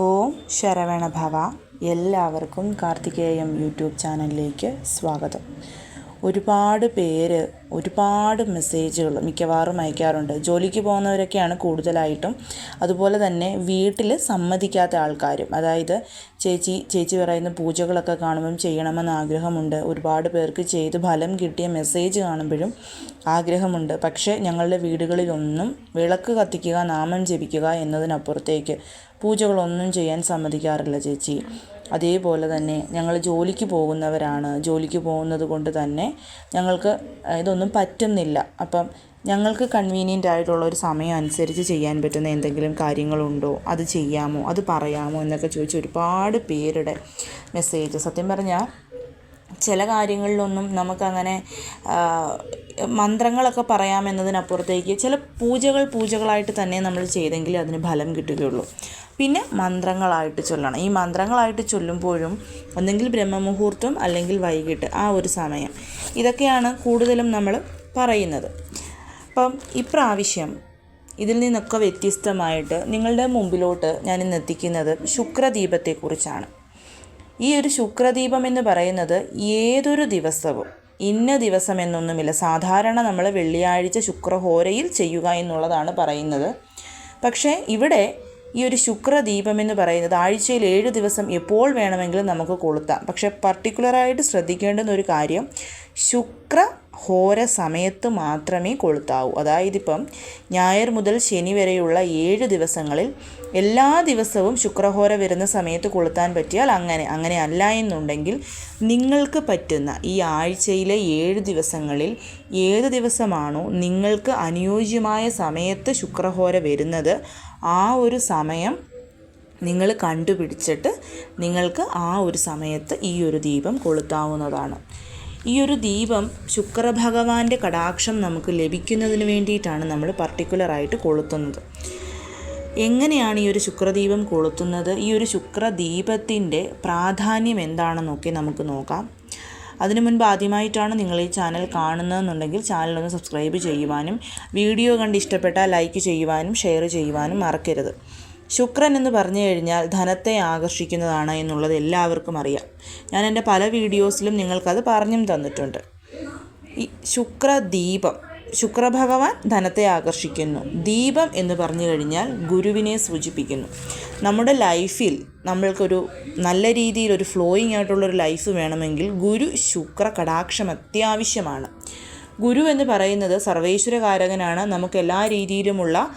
ഓം ശരവണഭവ. എല്ലാവർക്കും കാർത്തികേയം യൂട്യൂബ് ചാനലിലേക്ക് സ്വാഗതം. ഒരുപാട് പേര് ഒരുപാട് മെസ്സേജുകൾ മിക്കവാറും അയക്കാറുണ്ട്. ജോലിക്ക് പോകുന്നവരൊക്കെയാണ് കൂടുതലായിട്ടും. അതുപോലെ തന്നെ വീട്ടിൽ സമ്മതിക്കാത്ത ആൾക്കാരും. അതായത് ചേച്ചി ചേച്ചി പറയുന്ന പൂജകളൊക്കെ കാണുമ്പം ചെയ്യണമെന്ന് ആഗ്രഹമുണ്ട്. ഒരുപാട് പേർക്ക് ചെയ്ത് ഫലം കിട്ടിയ മെസ്സേജ് കാണുമ്പോഴും ആഗ്രഹമുണ്ട്. പക്ഷേ ഞങ്ങളുടെ വീടുകളിലൊന്നും വിളക്ക് കത്തിക്കുക നാമം ജപിക്കുക എന്നതിനപ്പുറത്തേക്ക് പൂജകളൊന്നും ചെയ്യാൻ സമ്മതിക്കാറില്ല ചേച്ചി. അതേപോലെ തന്നെ ഞങ്ങൾ ജോലിക്ക് പോകുന്നവരാണ്. ജോലിക്ക് പോകുന്നത് കൊണ്ട് തന്നെ ഞങ്ങൾക്ക് ഇതൊന്നും പറ്റുന്നില്ല. അപ്പം ഞങ്ങൾക്ക് കൺവീനിയന്റ് ആയിട്ടുള്ള ഒരു സമയം അനുസരിച്ച് ചെയ്യാൻ പറ്റുന്ന എന്തെങ്കിലും കാര്യങ്ങളുണ്ടോ? അത് ചെയ്യാമോ? അത് പറയാമോ? എന്നൊക്കെ ചോദിച്ച് ഒരുപാട് പേരുടെ മെസ്സേജ് സത്യം പറഞ്ഞാൽ ചില കാര്യങ്ങളിലൊന്നും നമുക്കങ്ങനെ മന്ത്രങ്ങളൊക്കെ പറയാമെന്നതിനപ്പുറത്തേക്ക് ചില പൂജകൾ പൂജകളായിട്ട് തന്നെ നമ്മൾ ചെയ്തെങ്കിൽ അതിന് ഫലം കിട്ടുകയുള്ളൂ. പിന്നെ മന്ത്രങ്ങളായിട്ട് ചൊല്ലണം. ഈ മന്ത്രങ്ങളായിട്ട് ചൊല്ലുമ്പോഴും ഒന്നെങ്കിൽ ബ്രഹ്മമുഹൂർത്തം അല്ലെങ്കിൽ വൈകിട്ട് ആ ഒരു സമയം. ഇതൊക്കെയാണ് കൂടുതലും നമ്മൾ പറയുന്നത്. അപ്പം ഇപ്രാവശ്യം ഇതിൽ നിന്നൊക്കെ വ്യത്യസ്തമായിട്ട് നിങ്ങളുടെ മുമ്പിലോട്ട് ഞാൻ ഇന്ന് എത്തിക്കുന്നത് ശുക്രദീപത്തെക്കുറിച്ചാണ്. ഈ ഒരു ശുക്രദീപം എന്ന് പറയുന്നത് ഏതൊരു ദിവസവും ഇന്ന ദിവസം എന്നൊന്നുമില്ല സാധാരണ നമ്മൾ വെള്ളിയാഴ്ച ശുക്രഹോരയിൽ ചെയ്യുക എന്നുള്ളതാണ് പറയുന്നത്. പക്ഷേ ഇവിടെ ഈ ഒരു ശുക്രദീപം എന്ന് പറയുന്നത് ആഴ്ചയിൽ ഏഴ് ദിവസം എപ്പോൾ വേണമെങ്കിലും നമുക്ക് കൊളുത്താം. പക്ഷെ പർട്ടിക്കുലറായിട്ട് ശ്രദ്ധിക്കേണ്ടുന്ന ഒരു കാര്യം ശുക്ര ഹോര സമയത്ത് മാത്രമേ കൊളുത്താവൂ. അതായത് ഇപ്പം ഞായർ മുതൽ ശനി വരെയുള്ള ഏഴ് ദിവസങ്ങളിൽ എല്ലാ ദിവസവും ശുക്രഹോര വരുന്ന സമയത്ത് കൊളുത്താൻ പറ്റിയാൽ അങ്ങനെ അങ്ങനെ അല്ല എന്നുണ്ടെങ്കിൽ നിങ്ങൾക്ക് പറ്റുന്ന ഈ ആഴ്ചയിലെ ഏഴ് ദിവസങ്ങളിൽ ഏത് ദിവസമാണോ നിങ്ങൾക്ക് അനുയോജ്യമായ സമയത്ത് ശുക്രഹോര വരുന്നത് ആ ഒരു സമയം നിങ്ങൾ കണ്ടുപിടിച്ചിട്ട് നിങ്ങൾക്ക് ആ ഒരു സമയത്ത് ഈ ഒരു ദീപം കൊളുത്താവുന്നതാണ്. ഈ ഒരു ദീപം ശുക്രഭഗവാന്റെ കടാക്ഷം നമുക്ക് ലഭിക്കുന്നതിന് വേണ്ടിയിട്ടാണ് നമ്മൾ പർട്ടിക്കുലറായിട്ട് കൊളുത്തുന്നത്. എങ്ങനെയാണ് ഈ ഒരു ശുക്രദീപം കൊളുത്തുന്നത്? ഈ ഒരു ശുക്രദീപത്തിന്റെ പ്രാധാന്യം എന്താണെന്നൊക്കെ നമുക്ക് നോക്കാം. അതിനു മുൻപ് ആദ്യമായിട്ടാണ് നിങ്ങൾ ഈ ചാനൽ കാണുന്നതെന്നുണ്ടെങ്കിൽ ചാനലൊന്ന് സബ്സ്ക്രൈബ് ചെയ്യുവാനും വീഡിയോ കണ്ട് ഇഷ്ടപ്പെട്ടാൽ ലൈക്ക് ചെയ്യുവാനും ഷെയർ ചെയ്യുവാനും മറക്കരുത്. ശുക്രൻ എന്ന് പറഞ്ഞു കഴിഞ്ഞാൽ ധനത്തെ ആകർഷിക്കുന്നതാണ് എന്നുള്ളത് എല്ലാവർക്കും അറിയാം. ഞാൻ എന്റെ പല വീഡിയോസിലും നിങ്ങൾക്കത് പറഞ്ഞും തന്നിട്ടുണ്ട്. ഈ ശുക്രദീപം. ശുക്രഭഗവാൻ ധനത്തെ ആകർഷിക്കുന്നു. ദീപം എന്ന് പറഞ്ഞു കഴിഞ്ഞാൽ ഗുരുവിനെ സൂചിപ്പിക്കുന്നു. നമ്മുടെ ലൈഫിൽ നമ്മൾക്കൊരു നല്ല രീതിയിൽ ഒരു ഫ്ലോയിങ് ആയിട്ടുള്ളൊരു ലൈഫ് വേണമെങ്കിൽ ഗുരു ശുക്ര കടാക്ഷം അത്യാവശ്യമാണ്. ഗുരു എന്ന് പറയുന്നത് സർവേശ്വരകാരകനാണ്. നമുക്ക് എല്ലാ രീതിയിലുമുള്ള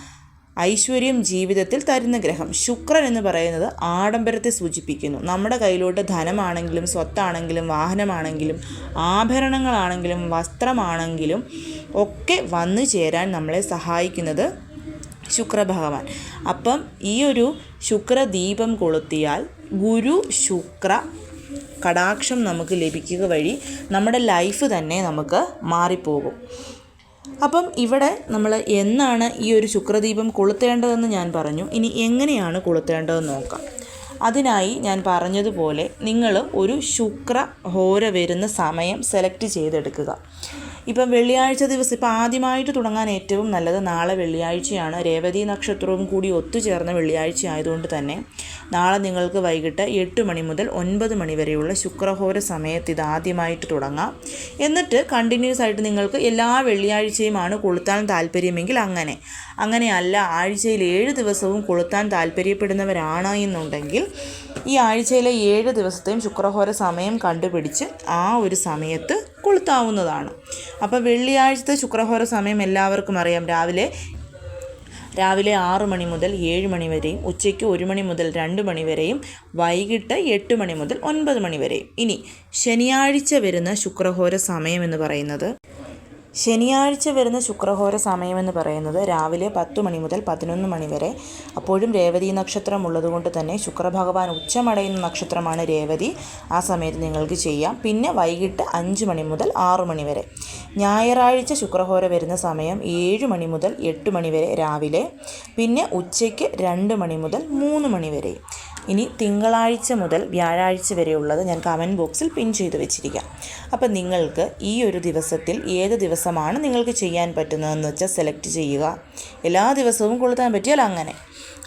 ഐശ്വര്യം ജീവിതത്തിൽ തരുന്ന ഗ്രഹം. ശുക്രൻ എന്ന് പറയുന്നത് ആഡംബരത്തെ സൂചിപ്പിക്കുന്നു. നമ്മുടെ കയ്യിലോട്ട് ധനമാണെങ്കിലും സ്വത്താണെങ്കിലും വാഹനമാണെങ്കിലും ആഭരണങ്ങളാണെങ്കിലും വസ്ത്രമാണെങ്കിലും ഒക്കെ വന്നു ചേരാൻ നമ്മളെ സഹായിക്കുന്നത് ശുക്രഭഗവാൻ. അപ്പം ഈ ഒരു ശുക്രദീപം കൊളുത്തിയാൽ ഗുരു ശുക്ര കടാക്ഷം നമുക്ക് ലഭിക്കുക വഴി നമ്മുടെ ലൈഫ് തന്നെ നമുക്ക് മാറിപ്പോകും. അപ്പം ഇവിടെ നമ്മൾ എന്നാണ് ഈ ഒരു ശുക്രദീപം കൊളുത്തേണ്ടതെന്ന് ഞാൻ പറഞ്ഞു. ഇനി എങ്ങനെയാണ് കൊളുത്തേണ്ടതെന്ന് നോക്കാം. അതിനായി ഞാൻ പറഞ്ഞതുപോലെ നിങ്ങൾ ഒരു ശുക്ര ഹോര വരുന്ന സമയം സെലക്ട് ചെയ്തെടുക്കുക. ഇപ്പം വെള്ളിയാഴ്ച ദിവസം ഇപ്പം ആദ്യമായിട്ട് തുടങ്ങാൻ ഏറ്റവും നല്ലത് നാളെ വെള്ളിയാഴ്ചയാണ്. രേവതി നക്ഷത്രവും കൂടി ഒത്തുചേർന്ന വെള്ളിയാഴ്ച ആയതുകൊണ്ട് തന്നെ നാളെ നിങ്ങൾക്ക് വൈകിട്ട് എട്ട് മണി മുതൽ ഒൻപത് മണി വരെയുള്ള ശുക്രഹോര സമയത്ത് ഇത് ആദ്യമായിട്ട് തുടങ്ങാം. എന്നിട്ട് കണ്ടിന്യൂസ് ആയിട്ട് നിങ്ങൾക്ക് എല്ലാ വെള്ളിയാഴ്ചയുമാണ് കൊളുത്താൻ താല്പര്യമെങ്കിൽ അങ്ങനെ അങ്ങനെയല്ല ആഴ്ചയിൽ ഏഴ് ദിവസവും കൊളുത്താൻ താല്പര്യപ്പെടുന്നവരാണ് എന്നുണ്ടെങ്കിൽ ഈ ആഴ്ചയിലെ ഏഴ് ദിവസത്തെയും ശുക്രഹോര സമയം കണ്ടുപിടിച്ച് ആ ഒരു സമയത്ത് കൊളുത്താവുന്നതാണ് അപ്പോൾ വെള്ളിയാഴ്ചത്തെ ശുക്രഹോര സമയം എല്ലാവർക്കും അറിയാം. രാവിലെ രാവിലെ ആറ് മണി മുതൽ ഏഴ് മണി വരെയും ഉച്ചയ്ക്ക് ഒരു മണി മുതൽ രണ്ട് മണി വരെയും വൈകിട്ട് എട്ട് മണി മുതൽ ഒൻപത് മണി വരെയും. ഇനി ശനിയാഴ്ച വരുന്ന ശുക്രഹോര സമയം എന്ന് പറയുന്നത് ശനിയാഴ്ച വരുന്ന ശുക്രഹോര സമയമെന്ന് പറയുന്നത് രാവിലെ പത്ത് മണി മുതൽ പതിനൊന്ന് മണി വരെ. അപ്പോഴും രേവതി നക്ഷത്രം ഉള്ളതുകൊണ്ട് തന്നെ ശുക്രഭഗവാൻ ഉച്ചമടയുന്ന നക്ഷത്രമാണ് രേവതി. ആ സമയത്ത് നിങ്ങൾക്ക് ചെയ്യാം. പിന്നെ വൈകിട്ട് അഞ്ച് മണി മുതൽ ആറ് മണി വരെ. ഞായറാഴ്ച ശുക്രഹോര വരുന്ന സമയം ഏഴ് മണി മുതൽ എട്ട് മണി വരെ രാവിലെ. പിന്നെ ഉച്ചയ്ക്ക് രണ്ട് മണി മുതൽ മൂന്ന് മണി വരെ. ഇനി തിങ്കളാഴ്ച മുതൽ വ്യാഴാഴ്ച വരെയുള്ളത് ഞാൻ കമന്റ് ബോക്സിൽ പിൻ ചെയ്ത് വെച്ചിരിക്കാം. അപ്പം നിങ്ങൾക്ക് ഈ ഒരു ദിവസത്തിൽ ഏത് ദിവസമാണ് നിങ്ങൾക്ക് ചെയ്യാൻ പറ്റുന്നതെന്ന് വെച്ചാൽ സെലക്ട് ചെയ്യുക. എല്ലാ ദിവസവും കൊളുത്താൻ പറ്റിയാൽ അങ്ങനെ.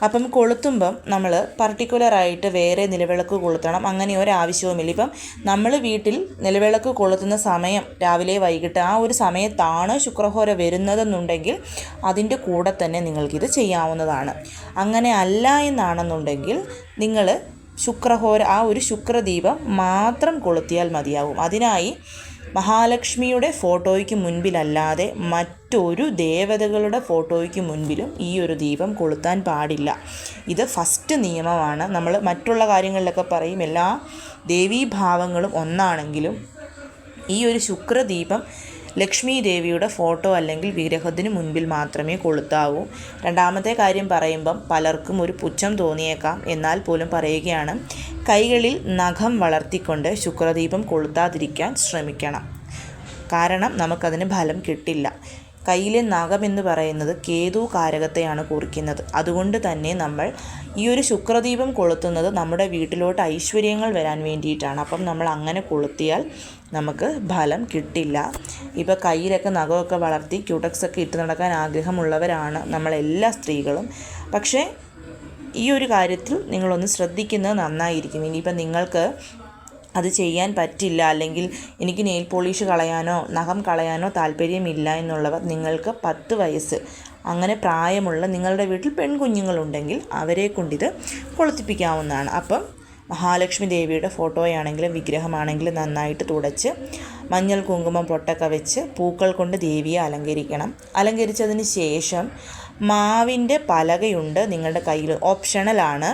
അപ്പം കൊളുത്തുമ്പം നമ്മൾ പർട്ടിക്കുലറായിട്ട് വേറെ നിലവിളക്ക് കൊളുത്തണം. അങ്ങനെ ഒരാവശ്യവുമില്ല. ഇപ്പം നമ്മൾ വീട്ടിൽ നിലവിളക്ക് കൊളുത്തുന്ന സമയം രാവിലെ വൈകിട്ട് ആ ഒരു സമയത്താണ് ശുക്രഹോര വരുന്നതെന്നുണ്ടെങ്കിൽ അതിന്റെ കൂടെ തന്നെ നിങ്ങൾക്കിത് ചെയ്യാവുന്നതാണ്. അങ്ങനെ അല്ല എന്നാണെന്നുണ്ടെങ്കിൽ നിങ്ങൾ ശുക്രഹോര ആ ഒരു ശുക്രദീപം മാത്രം കൊളുത്തിയാൽ മതിയാവും. അതിനായി മഹാലക്ഷ്മിയുടെ ഫോട്ടോയ്ക്ക് മുൻപിലല്ലാതെ മറ്റൊരു ദേവതകളുടെ ഫോട്ടോയ്ക്ക് മുൻപിലും ഈ ഒരു ദീപം കൊളുത്താൻ പാടില്ല. ഇത് ഫസ്റ്റ് നിയമമാണ്. നമ്മൾ മറ്റുള്ള കാര്യങ്ങളിലൊക്കെ പറയും എല്ലാ ദേവീഭാവങ്ങളും ഒന്നാണെങ്കിലും ഈ ഒരു ശുക്രദീപം ലക്ഷ്മി ദേവിയുടെ ഫോട്ടോ അല്ലെങ്കിൽ വിഗ്രഹത്തിന് മുൻപിൽ മാത്രമേ കൊളുത്താവൂ. രണ്ടാമത്തെ കാര്യം പറയുമ്പം പലർക്കും ഒരു പുച്ഛം തോന്നിയേക്കാം. എന്നാൽ പോലും പറയുകയാണ് കൈകളിൽ നഖം വളർത്തിക്കൊണ്ട് ശുക്രദീപം കൊളുത്താതിരിക്കാൻ ശ്രമിക്കണം. കാരണം നമുക്കതിന് ഫലം കിട്ടില്ല. കയ്യിലെ നഖം എന്ന് പറയുന്നത് കേതു കാരകത്തെയാണ് കുറിക്കുന്നത്. അതുകൊണ്ട് തന്നെ നമ്മൾ ഈ ഒരു ശുക്രദീപം കൊളുത്തുന്നത് നമ്മുടെ വീട്ടിലോട്ട് ഐശ്വര്യങ്ങൾ വരാൻ വേണ്ടിയിട്ടാണ്. അപ്പം നമ്മൾ അങ്ങനെ കൊളുത്തിയാൽ നമുക്ക് ഫലം കിട്ടില്ല. ഇപ്പോൾ കയ്യിലൊക്കെ നഖമൊക്കെ വളർത്തി ക്യൂട്ടക്സ് ഒക്കെ ഇട്ട് നടക്കാൻ ആഗ്രഹമുള്ളവരാണ് നമ്മളെല്ലാ സ്ത്രീകളും. പക്ഷേ ഈ ഒരു കാര്യത്തിൽ നിങ്ങളൊന്ന് ശ്രദ്ധിക്കുന്നത് നന്നായിരിക്കും. ഇനിയിപ്പം നിങ്ങൾക്ക് അത് ചെയ്യാൻ പറ്റില്ല. അല്ലെങ്കിൽ എനിക്ക് നെയിൽ പോളിഷ് കളയാനോ നഖം കളയാനോ താല്പര്യമില്ല എന്നുള്ളവർ നിങ്ങൾക്ക് പത്ത് വയസ്സ് അങ്ങനെ പ്രായമുള്ള നിങ്ങളുടെ വീട്ടിൽ പെൺകുഞ്ഞുങ്ങളുണ്ടെങ്കിൽ അവരെ കൊണ്ടിത് കൊളുത്തിപ്പിക്കാവുന്നതാണ്. അപ്പം മഹാലക്ഷ്മി ദേവിയുടെ ഫോട്ടോയാണെങ്കിലും വിഗ്രഹമാണെങ്കിലും നന്നായിട്ട് തുടച്ച് മഞ്ഞൾ കുങ്കുമം പൊട്ടൊക്കെ വെച്ച് പൂക്കൾ കൊണ്ട് ദേവിയെ അലങ്കരിക്കണം. അലങ്കരിച്ചതിന് ശേഷം മാവിന്റെ പലകയുണ്ട് നിങ്ങളുടെ കയ്യിൽ. ഓപ്ഷണലാണ്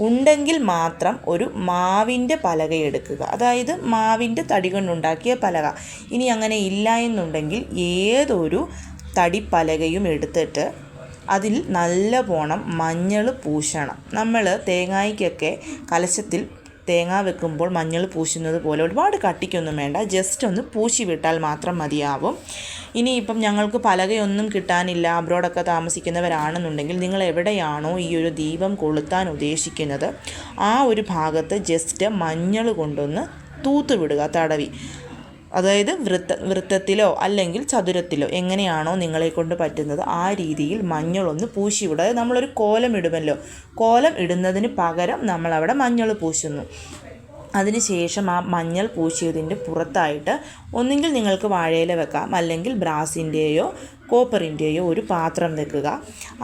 ഉണ്ടെങ്കിൽ മാത്രം ഒരു മാവിന്റെ പലക എടുക്കുക. അതായത് മാവിന്റെ തടി കൊണ്ടുണ്ടാക്കിയ പലക. ഇനി അങ്ങനെ ഇല്ല എന്നുണ്ടെങ്കിൽ ഏതൊരു പലകയും എടുത്തിട്ട് അതിൽ നല്ല പോണം മഞ്ഞൾ പൂശണം. നമ്മൾ തേങ്ങായ്ക്കൊക്കെ കലശത്തിൽ തേങ്ങ വെക്കുമ്പോൾ മഞ്ഞൾ പൂശുന്നത് പോലെ ഒരുപാട് കട്ടിക്കൊന്നും വേണ്ട. ജസ്റ്റ് ഒന്ന് പൂശി വിട്ടാൽ മാത്രം മതിയാവും. ഇനിയിപ്പം ഞങ്ങൾക്ക് പലകയൊന്നും കിട്ടാനില്ല. അബ്രോഡൊക്കെ താമസിക്കുന്നവരാണെന്നുണ്ടെങ്കിൽ നിങ്ങൾ എവിടെയാണോ ഈ ഒരു ദീപം കൊളുത്താൻ ഉദ്ദേശിക്കുന്നത് ആ ഒരു ഭാഗത്ത് ജസ്റ്റ് മഞ്ഞൾ കൊണ്ടൊന്ന് തൂത്തുവിടുക തടവി. അതായത് വൃത്ത വൃത്തത്തിലോ അല്ലെങ്കിൽ ചതുരത്തിലോ എങ്ങനെയാണോ നിങ്ങളെ കൊണ്ട് പറ്റുന്നത് ആ രീതിയിൽ മഞ്ഞളൊന്ന് പൂശി വിടുക അതായത് നമ്മളൊരു കോലം ഇടുമല്ലോ. കോലം ഇടുന്നതിന് പകരം നമ്മളവിടെ മഞ്ഞൾ പൂശുന്നു. അതിനുശേഷം ആ മഞ്ഞൾ പൂശിയതിന്റെ പുറത്തായിട്ട് ഒന്നുകിൽ നിങ്ങൾക്ക് വാഴയില വെക്കാം അല്ലെങ്കിൽ ബ്രാസിന്റെയോ കോപ്പറിന്റെയോ ഒരു പാത്രം വെക്കുക.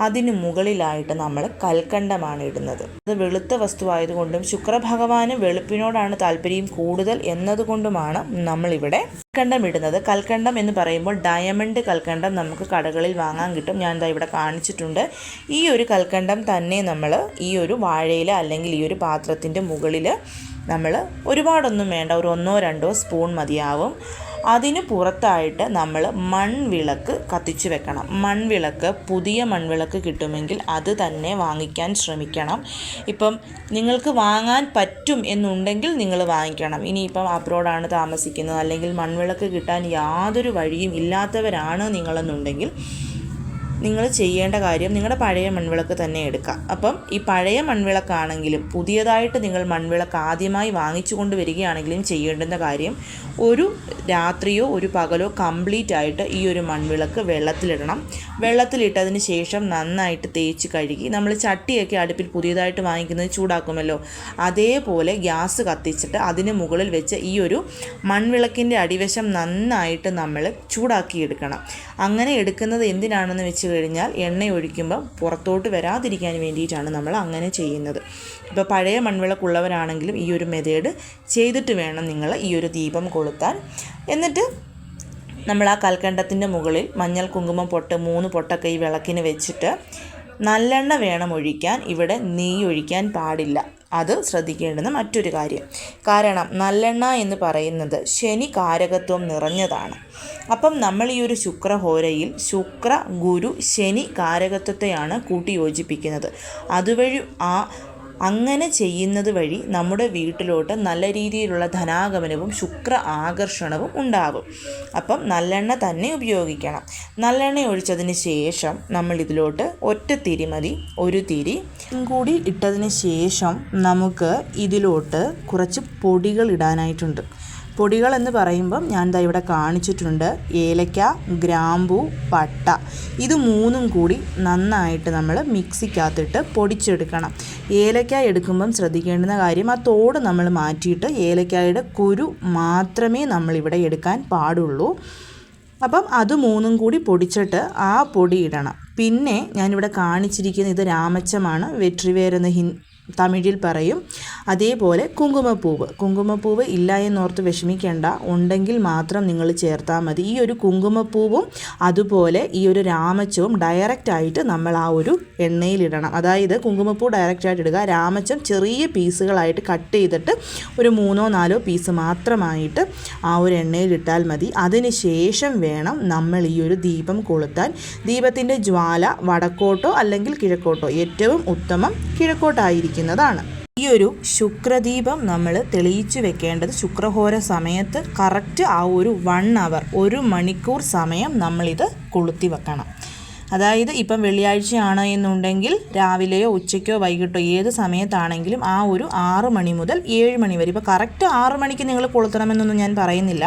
അതിന് മുകളിലായിട്ട് നമ്മൾ കൽക്കണ്ടമാണ് ഇടുന്നത്. അത് വെളുത്ത വസ്തുവായതുകൊണ്ടും ശുക്രഭഗവാന് വെളുപ്പിനോടാണ് താല്പര്യം കൂടുതൽ എന്നതുകൊണ്ടുമാണ് നമ്മളിവിടെ കൽക്കണ്ടം ഇടുന്നത്. കൽക്കണ്ടം എന്ന് പറയുമ്പോൾ ഡയമണ്ട് കൽക്കണ്ടം നമുക്ക് കടകളിൽ വാങ്ങാൻ കിട്ടും. ഞാൻ ഇതാ ഇവിടെ കാണിച്ചിട്ടുണ്ട്. ഈ ഒരു കൽക്കണ്ടം തന്നെ നമ്മൾ ഈ ഒരു വാഴയില അല്ലെങ്കിൽ ഈ ഒരു പാത്രത്തിന്റെ മുകളിൽ നമ്മൾ ഒരുപാടൊന്നും വേണ്ട ഒരു ഒന്നോ രണ്ടോ സ്പൂൺ മതിയാവും. അതിന് പുറത്തായിട്ട് നമ്മൾ മൺവിളക്ക് കത്തിച്ചു വെക്കണം. മൺവിളക്ക് പുതിയ മൺവിളക്ക് കിട്ടുമെങ്കിൽ അത് തന്നെ വാങ്ങിക്കാൻ ശ്രമിക്കണം. ഇപ്പം നിങ്ങൾക്ക് വാങ്ങാൻ പറ്റും എന്നുണ്ടെങ്കിൽ നിങ്ങൾ വാങ്ങിക്കണം. ഇനിയിപ്പം അബ്രോഡാണ് താമസിക്കുന്നത് അല്ലെങ്കിൽ മൺവിളക്ക് കിട്ടാൻ യാതൊരു വഴിയും ഇല്ലാത്തവരാണ് നിങ്ങളെന്നുണ്ടെങ്കിൽ നിങ്ങൾ ചെയ്യേണ്ട കാര്യം നിങ്ങളുടെ പഴയ മൺവിളക്ക് തന്നെ എടുക്കുക അപ്പം ഈ പഴയ മൺവിളക്കാണെങ്കിലും പുതിയതായിട്ട് നിങ്ങൾ മൺവിളക്ക് ആദ്യമായി വാങ്ങിച്ചു കൊണ്ട് വരികയാണെങ്കിലും ചെയ്യേണ്ടുന്ന കാര്യം ഒരു രാത്രിയോ ഒരു പകലോ കംപ്ലീറ്റ് ആയിട്ട് ഈ ഒരു മൺവിളക്ക് വെള്ളത്തിലിടണം. വെള്ളത്തിലിട്ടതിന് ശേഷം നന്നായിട്ട് തേച്ച് കഴുകി നമ്മൾ ചട്ടിയൊക്കെ അടുപ്പിൽ പുതിയതായിട്ട് വാങ്ങിക്കുന്നത് ചൂടാക്കുമല്ലോ അതേപോലെ ഗ്യാസ് കത്തിച്ചിട്ട് അതിന് മുകളിൽ വെച്ച് ഈ ഒരു മൺവിളക്കിന്റെ അടിവശം നന്നായിട്ട് നമ്മൾ ചൂടാക്കിയെടുക്കണം. അങ്ങനെ എടുക്കുന്നത് എന്തിനാണെന്ന് വെച്ച് കഴിഞ്ഞാൽ എണ്ണ ഒഴിക്കുമ്പോൾ പുറത്തോട്ട് വരാതിരിക്കാൻ വേണ്ടിയിട്ടാണ് നമ്മൾ അങ്ങനെ ചെയ്യുന്നത്. ഇപ്പോൾ പഴയ മൺവിളക്കുള്ളവരാണെങ്കിലും ഈ ഒരു മെതേഡ് ചെയ്തിട്ട് വേണം നിങ്ങൾ ഈ ഒരു ദീപം കൊളുത്താൻ. എന്നിട്ട് നമ്മൾ ആ കൽക്കണ്ടത്തിന്റെ മുകളിൽ മഞ്ഞൾ കുങ്കുമം പൊട്ട് മൂന്ന് പൊട്ടൊക്കെ ഈ വിളക്കിന് വെച്ചിട്ട് നല്ലെണ്ണ വേണം ഒഴിക്കാൻ. ഇവിടെ നെയ്യ് ഒഴിക്കാൻ പാടില്ല. അത് ശ്രദ്ധിക്കേണ്ടുന്ന മറ്റൊരു കാര്യം. കാരണം നല്ലെണ്ണ എന്ന് പറയുന്നത് ശനി കാരകത്വം നിറഞ്ഞതാണ്. അപ്പം നമ്മൾ ഈ ഒരു ശുക്രഹോരയിൽ ശുക്ര ഗുരു ശനി കാരകത്വത്തെയാണ് കൂട്ടി യോജിപ്പിക്കുന്നത് അതുവഴി ആ അങ്ങനെ ചെയ്യുന്നത് വഴി നമ്മുടെ വീട്ടിലോട്ട് നല്ല രീതിയിലുള്ള ധനാഗമനവും ശുക്ര ആകർഷണവും ഉണ്ടാകും അപ്പം നല്ലെണ്ണ തന്നെ ഉപയോഗിക്കണം. നല്ലെണ്ണ ഒഴിച്ചതിന് ശേഷം നമ്മൾ ഇതിലോട്ട് ഒറ്റ തിരി മതി. ഒരു തിരി. കൂടി ഇട്ടതിന് ശേഷം നമുക്ക് ഇതിലോട്ട് കുറച്ച് പൊടികൾ ഇടാനായിട്ടുണ്ട്. പൊടികൾ എന്ന് പറയുമ്പം ഞാൻ ദാ ഇവിടെ കാണിച്ചിട്ടുണ്ട്. ഏലക്ക ഗ്രാമ്പു പട്ട. ഇത് മൂന്നും കൂടി നന്നായിട്ട് നമ്മൾ മിക്സിക്കകത്തിട്ട് പൊടിച്ചെടുക്കണം. ഏലക്ക എടുക്കുമ്പം ശ്രദ്ധിക്കേണ്ടുന്ന കാര്യം ആ തോട് നമ്മൾ മാറ്റിയിട്ട് ഏലക്കായുടെ കുരു മാത്രമേ നമ്മളിവിടെ എടുക്കാൻ പാടുള്ളൂ. അപ്പം അത് മൂന്നും കൂടി പൊടിച്ചിട്ട് ആ പൊടി ഇടണം. പിന്നെ ഞാനിവിടെ കാണിച്ചിരിക്കുന്ന ഇത് രാമച്ചമാണ്. വെട്രിവേർ എന്ന ഹിൻ തമിഴിൽ പറയും അതേപോലെ കുങ്കുമപ്പൂവ്. കുങ്കുമപ്പൂവ് ഇല്ല എന്നോർത്ത് വിഷമിക്കേണ്ട. ഉണ്ടെങ്കിൽ മാത്രം നിങ്ങൾ ചേർത്താൽ മതി. ഈ ഒരു കുങ്കുമപ്പൂവും അതുപോലെ ഈ ഒരു രാമച്ചവും ഡയറക്റ്റായിട്ട് നമ്മൾ ആ ഒരു എണ്ണയിലിടണം അതായത് കുങ്കുമപ്പൂ ഡയറക്റ്റായിട്ട് ഇടുക. രാമച്ചം ചെറിയ പീസുകളായിട്ട് കട്ട് ചെയ്തിട്ട് ഒരു മൂന്നോ നാലോ പീസ് മാത്രമായിട്ട് ആ ഒരു എണ്ണയിലിട്ടാൽ മതി. അതിന് ശേഷം വേണം നമ്മൾ ഈ ഒരു ദീപം കൊളുത്താൻ. ദീപത്തിന്റെ ജ്വാല വടക്കോട്ടോ അല്ലെങ്കിൽ കിഴക്കോട്ടോ ഏറ്റവും ഉത്തമം കിഴക്കോട്ടായിരിക്കുന്നതാണ് ഈ ഒരു ശുക്രദീപം നമ്മൾ തെളിയിച്ചു വെക്കേണ്ടത് ശുക്രഹോര സമയത്ത് കറക്റ്റ് ആ ഒരു വൺ അവർ ഒരു മണിക്കൂർ സമയം നമ്മളിത് കൊളുത്തി വെക്കണം. അതായത് ഇപ്പം വെള്ളിയാഴ്ചയാണ് എന്നുണ്ടെങ്കിൽ രാവിലെയോ ഉച്ചയ്ക്കോ വൈകിട്ടോ ഏത് സമയത്താണെങ്കിലും ആ ഒരു ആറ് മണി മുതൽ ഏഴ് മണി വരെ ഇപ്പോൾ കറക്റ്റ് ആറ് മണിക്ക് നിങ്ങൾ കൊളുത്തണമെന്നൊന്നും ഞാൻ പറയുന്നില്ല.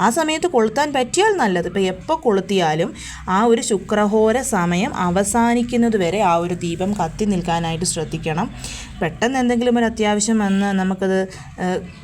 ആ സമയത്ത് കൊളുത്താൻ പറ്റിയാൽ നല്ലത്. ഇപ്പോൾ എപ്പോൾ കൊളുത്തിയാലും ആ ഒരു ശുക്രഹോര സമയം അവസാനിക്കുന്നത് വരെ ആ ഒരു ദീപം കത്തി നിൽക്കാനായിട്ട് ശ്രദ്ധിക്കണം. പെട്ടെന്ന് എന്തെങ്കിലും ഒരു അത്യാവശ്യം വന്ന് നമുക്കത്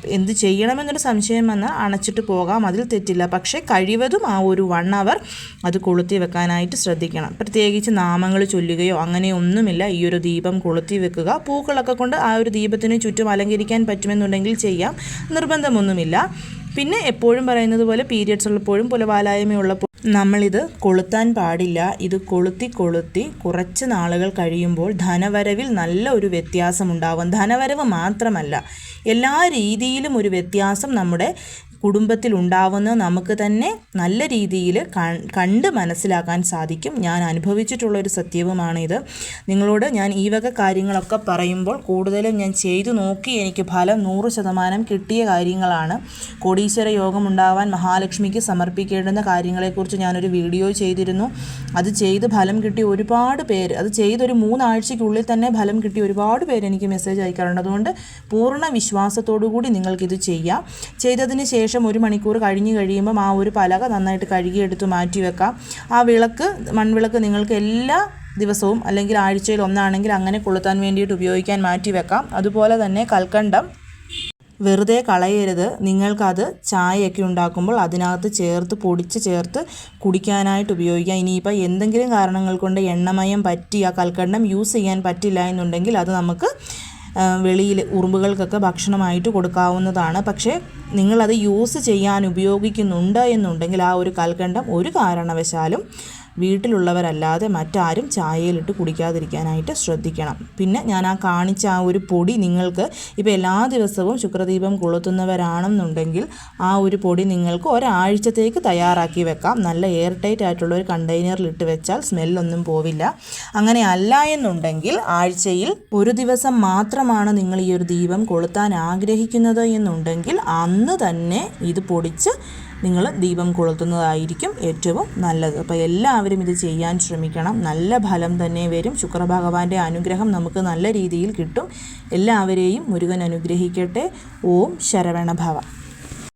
എന്ത് ചെയ്യണമെന്നൊരു സംശയം വന്ന് അണച്ചിട്ട് പോകാം. അതിൽ തെറ്റില്ല. പക്ഷേ കഴിവതും ആ ഒരു വൺ അവർ അത് കൊളുത്തി വെക്കാനായിട്ട് ശ്രദ്ധിക്കണം. പ്രത്യേകിച്ച് നാമങ്ങൾ ചൊല്ലുകയോ അങ്ങനെയൊന്നുമില്ല ഈ ഒരു ദീപം കൊളുത്തി വെക്കുക. പൂക്കളൊക്കെ കൊണ്ട് ആ ഒരു ദീപത്തിന് ചുറ്റും അലങ്കരിക്കാൻ പറ്റുമെന്നുണ്ടെങ്കിൽ ചെയ്യാം. നിർബന്ധമൊന്നുമില്ല. പിന്നെ എപ്പോഴും പറയുന്നത് പോലെ പീരിയഡ്സ് ഉള്ളപ്പോഴും പുലവാലായ്മ ഉള്ളപ്പോൾ നമ്മളിത് കൊളുത്താൻ പാടില്ല. ഇത് കൊളുത്തി കൊളുത്തി കുറച്ച് നാളുകൾ കഴിയുമ്പോൾ ധനവരവിൽ നല്ല ഒരു വ്യത്യാസം ഉണ്ടാവും. ധനവരവ് മാത്രമല്ല എല്ലാ രീതിയിലും ഒരു വ്യത്യാസം നമ്മുടെ കുടുംബത്തിൽ ഉണ്ടാവുന്ന നമുക്ക് തന്നെ നല്ല രീതിയിൽ കണ്ട് മനസ്സിലാക്കാൻ സാധിക്കും. ഞാൻ അനുഭവിച്ചിട്ടുള്ളൊരു സത്യവുമാണിത്. നിങ്ങളോട് ഞാൻ ഈ വക കാര്യങ്ങളൊക്കെ പറയുമ്പോൾ കൂടുതലും ഞാൻ ചെയ്തു നോക്കി എനിക്ക് ഫലം നൂറ് ശതമാനം കിട്ടിയ കാര്യങ്ങളാണ്. കോടീശ്വര യോഗം ഉണ്ടാവാൻ മഹാലക്ഷ്മിക്ക് സമർപ്പിക്കേണ്ടുന്ന കാര്യങ്ങളെക്കുറിച്ച് ഞാനൊരു വീഡിയോ ചെയ്തിരുന്നു. അത് ചെയ്ത് ഫലം കിട്ടിയ ഒരുപാട് പേര് അത് ചെയ്തൊരു മൂന്നാഴ്ചയ്ക്കുള്ളിൽ തന്നെ ഫലം കിട്ടിയ ഒരുപാട് പേര് എനിക്ക് മെസ്സേജ് അയക്കാറുണ്ട്. അതുകൊണ്ട് പൂർണ വിശ്വാസത്തോടു കൂടി നിങ്ങൾക്കിത് ചെയ്യാം. ചെയ്തതിന് ശേഷം ഒരു മണിക്കൂർ കഴിഞ്ഞ് കഴിയുമ്പം ആ ഒരു പലക നന്നായിട്ട് കഴുകിയെടുത്ത് മാറ്റി വെക്കാം. ആ വിളക്ക് മൺവിളക്ക് നിങ്ങൾക്ക് എല്ലാ ദിവസവും അല്ലെങ്കിൽ ആഴ്ചയിൽ ഒന്നാണെങ്കിൽ അങ്ങനെ കൊളുത്താൻ വേണ്ടിയിട്ട് ഉപയോഗിക്കാൻ മാറ്റി വെക്കാം. അതുപോലെ തന്നെ കൽക്കണ്ടം വെറുതെ കളയരുത്. നിങ്ങൾക്കത് ചായയൊക്കെ ഉണ്ടാക്കുമ്പോൾ അതിനകത്ത് ചേർത്ത് പൊടിച്ച് ചേർത്ത് കുടിക്കാനായിട്ട് ഉപയോഗിക്കാം. ഇനിയിപ്പോൾ എന്തെങ്കിലും കാരണങ്ങൾ കൊണ്ട് എണ്ണമയം പറ്റി ആ കൽക്കണ്ടം യൂസ് ചെയ്യാൻ പറ്റില്ല എന്നുണ്ടെങ്കിൽ അത് നമുക്ക് വെളിയിൽ ഉറുമ്പുകൾക്കൊക്കെ ഭക്ഷണമായിട്ട് കൊടുക്കാവുന്നതാണ്. പക്ഷേ നിങ്ങളത് യൂസ് ചെയ്യാൻ ഉപയോഗിക്കുന്നുണ്ട് എന്നുണ്ടെങ്കിൽ ആ ഒരു കൽക്കണ്ടം ഒരു കാരണവശാലും വീട്ടിലുള്ളവരല്ലാതെ മറ്റാരും ചായയിലിട്ട് കുടിക്കാതിരിക്കാനായിട്ട് ശ്രദ്ധിക്കണം. പിന്നെ ഞാൻ ആ കാണിച്ച ആ ഒരു പൊടി നിങ്ങൾക്ക് ഇപ്പോൾ എല്ലാ ദിവസവും ശുക്രദീപം കൊളുത്തുന്നവരാണെന്നുണ്ടെങ്കിൽ ആ ഒരു പൊടി നിങ്ങൾക്ക് ഒരാഴ്ചത്തേക്ക് തയ്യാറാക്കി വെക്കാം. നല്ല എയർ ടൈറ്റ് ആയിട്ടുള്ള ഒരു കണ്ടെയ്നറിൽ ഇട്ട് വെച്ചാൽ സ്മെല്ലൊന്നും പോവില്ല. അങ്ങനെ അല്ല എന്നുണ്ടെങ്കിൽ ആഴ്ചയിൽ ഒരു ദിവസം മാത്രമാണ് നിങ്ങൾ ഈ ഒരു ദീപം കൊളുത്താൻ ആഗ്രഹിക്കുന്നത് എന്നുണ്ടെങ്കിൽ അന്ന് തന്നെ ഇത് പൊടിച്ച് നിങ്ങൾ ദീപം കൊളുത്തുന്നതായിരിക്കും ഏറ്റവും നല്ലത്. അപ്പോൾ എല്ലാവരും ഇത് ചെയ്യാൻ ശ്രമിക്കണം. നല്ല ഫലം തന്നെ വരും. ശുക്രഭഗവാന്റെ അനുഗ്രഹം നമുക്ക് നല്ല രീതിയിൽ കിട്ടും. എല്ലാവരെയും മുരുകൻ അനുഗ്രഹിക്കട്ടെ. ഓം ശരവണഭവ.